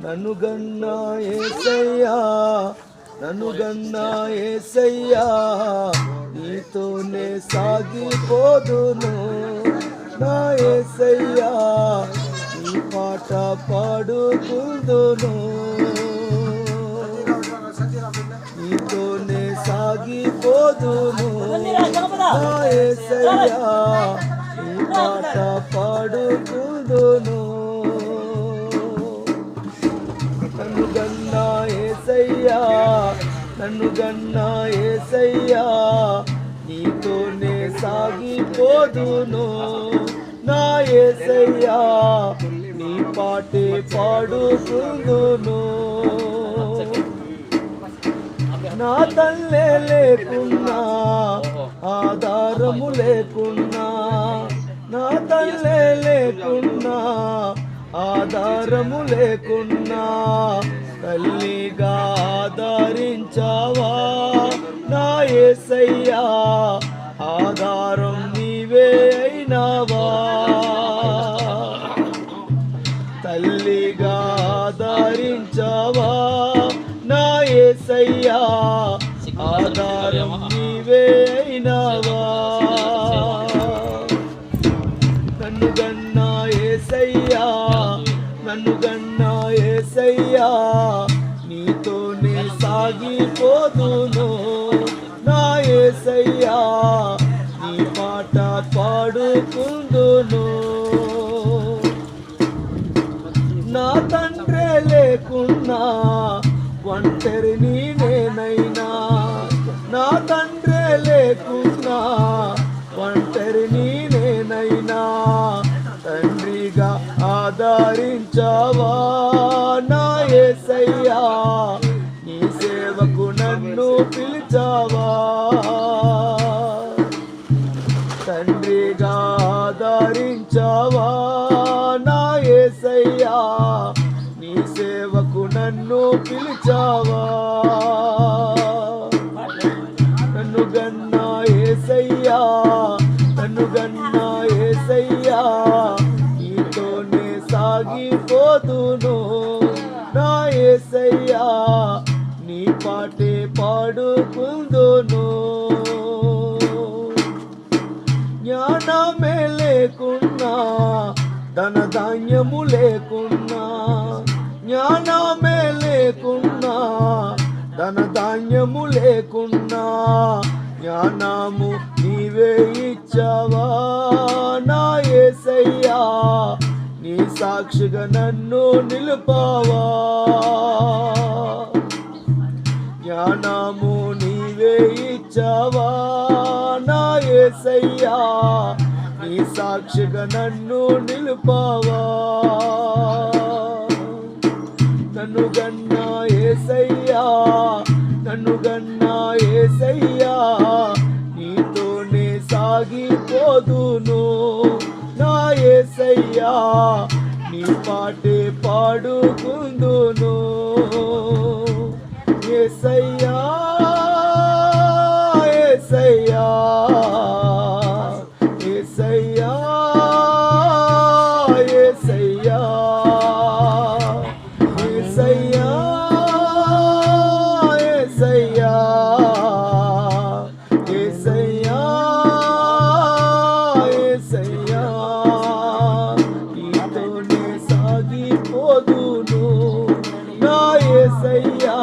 నన్ను గన్నా ఏసయ్యా నన్ను గన్నా ఏసయ్యా నీతోనే సాగిపోదును నా ఏసయ్యా నీ పాట పాడుకుందును. నీతోనే సాగిపోదును నా ఏసయ్యా నీ పాట పాడుకుందును. ఏసయ్యా నన్ను గన్నా ఏసయ్యా నీతోనే సాగిపోదును. నా ఏసయ్యా నీ పాటే పాడుకుందును. నా తల్లే లేకున్నా ఆధారము లేకున్నా నా తల్లే లేకున్నా ఆధారము లేకున్నా తల్లిగా ఆధారించావా నా ఏసయ్యా ఆధారం నీవే అయినావా? తల్లిగా ఆధారించావా నా ఏసయ్యా ఆధారం నీవే అయినావా? ఏసయ్యా నీతోనే సాగిపోదును. నా ఏసయ్యా నీ పాట పాడుకుందును. నా తండ్రే లేకున్నా ఒంటరిని నేనైనా నా తండ్రే లేకున్నా ఒంటరిని నేనైనా తండ్రిగా ఆదరించావా? నన్ను పిలిచావా? తండ్రిగా ఆదరించావా నా ఏసయ్యా నీ సేవకు నన్ను పిలిచావా? నన్ను గన్నా ఏసయ్యా నన్ను గన్నా ఏసయ్యా నీతోనే సాగిపోదును నా ఏసయ్యా. నీ పాటే పాడుకుందును. జ్ఞానమే లేకున్నా ధన ధాన్యము లేకున్నా జ్ఞానమే లేకున్నా ధన ధాన్యము లేకున్నా జ్ఞానము నీవే ఇచ్చావా? నా ఏసయ్యా నీ సాక్షిగా నన్ను నిలుపావా? జ్ఞానము నీవే ఇచ్చావా? నా ఏసయ్యా నీ సాక్షిగా నన్ను నిలుపావా? నన్ను గన్నా ఏసయ్యా నన్ను గన్నా ఏసయ్యా నీతోనే సాగిపోదును. నా ఏసయ్యా నీ పాటే పాడుకుందును. ఏసయ్యా ఏసయ్యా ఏసయ్యా ఏసయ్యా ఏసయ్యా ఏసయ్యా ఏసయ్యా ఏసయ్యా. నీతోనే సాగిపోదును నా ఏసయ్యా.